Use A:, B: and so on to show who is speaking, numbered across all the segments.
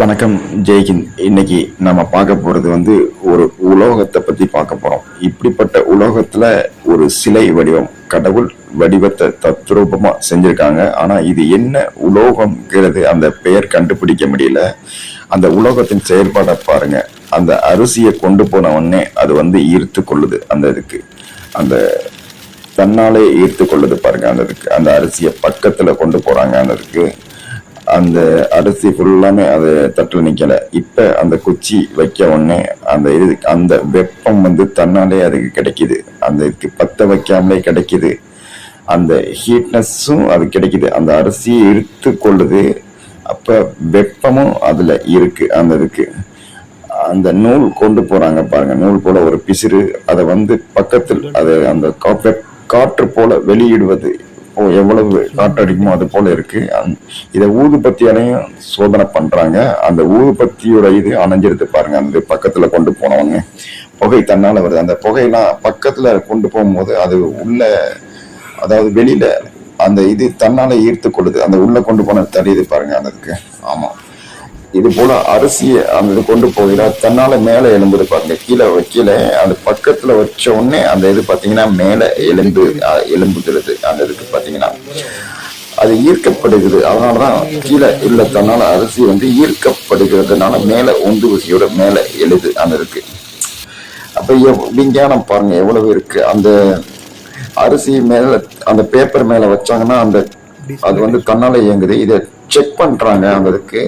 A: வணக்கம் ஜெய்ஹிந்த் இன்னைக்கு நம்ம பார்க்க போறது வந்து ஒரு உலோகத்தை பத்தி பார்க்க போறோம். இப்படிப்பட்ட உலோகத்துல ஒரு சிலை வடிவம் கடவுள் வடிவத்தை தத்ரூபமா செஞ்சிருக்காங்க. ஆனா இது என்ன உலோகம்ங்கிறது அந்த பெயர் கண்டுபிடிக்க முடியல. அந்த உலோகத்தின் செயல்பாடை பாருங்க. அந்த அரிசியை கொண்டு போன உடனே அது வந்து ஈர்த்து கொள்ளுது அந்த இதுக்கு. அந்த தன்னாலே ஈர்த்து கொள்ளுது பாருங்க அந்த இதுக்கு. அந்த அரிசியை பக்கத்துல கொண்டு போறாங்க அந்த இதுக்கு. அந்த அரிசி ஃபுல்லாமே அது தட்டில் நிற்கலை இப்போ அந்த குச்சி வைக்க உடனே அந்த இது அந்த வெப்பம் வந்து தன்னாலே அதுக்கு கிடைக்கிது. அந்த இதுக்கு பற்ற வைக்காமலே கிடைக்கிது. அந்த ஹீட்னஸும் அது கிடைக்கிது. அந்த அரிசியை இழுத்து கொள்ளுது. அப்போ வெப்பமும் அதில் இருக்குது அந்த இதுக்கு. அந்த நூல் கொண்டு போகிறாங்க பாருங்கள் நூல் போல் ஒரு பிசிறு. அதை வந்து பக்கத்தில் அது அந்த காற்று போல வெளியிடுவது. எவ்வளவு காற்றடிக்குமோ அது போல இருக்கு. இதை ஊதுபத்தியாலையும் சோதனை பண்றாங்க. அந்த ஊதுபத்தியோட இது அணைஞ்சிருது பாருங்க அந்த பக்கத்துல கொண்டு போனவங்க. புகை தன்னால வருது. அந்த புகையெல்லாம் பக்கத்துல கொண்டு போகும்போது அது உள்ள அதாவது வெளியில அந்த இது தன்னால ஈர்த்து கொள்ளுது. அந்த உள்ள கொண்டு போன தெரியுது பாருங்க அந்த ஆமா. இது போல அரிசியை அந்த இது கொண்டு போகிறா. தன்னால மேல எழும்புது பாருங்க கீழே வைக்கல அது பக்கத்துல வச்ச உடனே அந்த இது பாத்தீங்கன்னா மேல எலும்பு அஹ், எலும்புகிறது அந்த இதுக்கு பாத்தீங்கன்னா அது ஈர்க்கப்படுகிறது. அதனாலதான் கீழே இல்ல தன்னால அரிசி வந்து ஈர்க்கப்படுகிறதுனால மேல உந்து ஊசியோட மேல எழுது அந்த இருக்கு அப்ப விஞ்ஞானம் பாருங்க எவ்வளவு இருக்கு. அந்த அரிசி மேல அந்த பேப்பர் மேல வச்சாங்கன்னா அந்த அது வந்து தன்னால இயங்குது. இதை செக் பண்றாங்க அந்த இதுக்கு.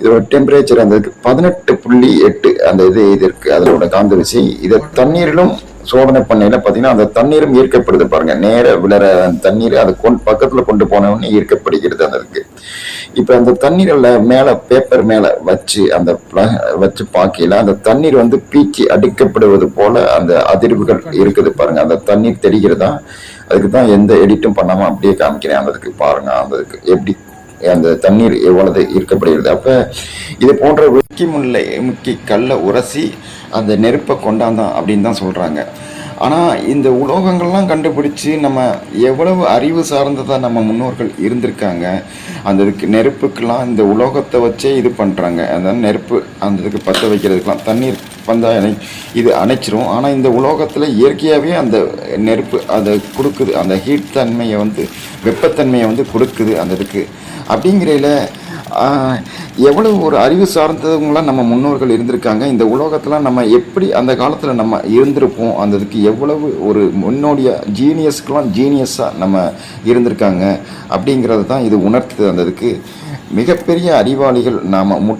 A: இதோட டெம்பரேச்சர் அந்த பதினெட்டு புள்ளி எட்டு அந்த இது இது இருக்கு அதோட காந்த விசை இதை தண்ணீரிலும் சோதனை பண்ணையில பாத்தீங்கன்னா அந்த தண்ணீரும் ஈர்க்கப்படுது பாருங்க. நேர விளர தண்ணீர் அது கொண்டு பக்கத்துல கொண்டு போனவொடனே ஈர்க்கப்படுகிறது அந்த இருக்கு இப்ப அந்த தண்ணீர்ல மேல பேப்பர் மேல வச்சு அந்த வச்சு பாக்கையில அந்த தண்ணீர் வந்து பீச்சி அடிக்கப்படுவது போல அந்த அதிர்வுகள் இருக்குது பாருங்க. அந்த தண்ணீர் தெரிகிறதா? அதுக்கு தான் எந்த எடிட்டும் பண்ணாம அப்படியே காமிக்கிறேன். அந்த இதுக்கு பாருங்க. அந்த இதுக்கு எப்படி அந்த தண்ணீர் எவ்வளவு ஈர்க்கப்படுகிறது. அப்ப இது போன்ற வெக்கி முல்லை முக்கி கல்லை உரசி அந்த நெருப்பை கொண்டாந்தான் அப்படின்னு தான் சொல்றாங்க. ஆனால் இந்த உலோகங்கள்லாம் கண்டுபிடிச்சு நம்ம எவ்வளவு அறிவு சார்ந்ததாக நம்ம முன்னோர்கள் இருந்திருக்காங்க. அந்த இதுக்கு நெருப்புக்கெல்லாம் இந்த உலோகத்தை வச்சே இது பண்ணுறாங்க அதான் நெருப்பு அந்த இதுக்கு பற்ற வைக்கிறதுக்கெல்லாம் தண்ணீர் வந்தால் அணை- இது அணைச்சிரும். ஆனால் இந்த உலோகத்தில் இயற்கையாகவே அந்த நெருப்பு அதை கொடுக்குது. அந்த ஹீட் தன்மையை வந்து வெப்பத்தன்மையை வந்து கொடுக்குது அந்த இதுக்கு. அப்படிங்கிறதுல எவ்வளவு ஒரு அறிவு சார்ந்தவங்களாம் நம்ம முன்னோர்கள் இருந்திருக்காங்க. இந்த உலோகத்தில் நம்ம எப்படி அந்த காலத்தில் நம்ம இருந்திருப்போம்? அந்த இதுக்கு எவ்வளவு ஒரு முன்னோடியாக ஜீனியஸ்க்கெலாம் ஜீனியஸாக நம்ம இருந்திருக்காங்க? அப்படிங்கிறது தான் இது உணர்த்துது அந்த இதுக்கு. மிகப்பெரிய அறிவாளிகள் நாம்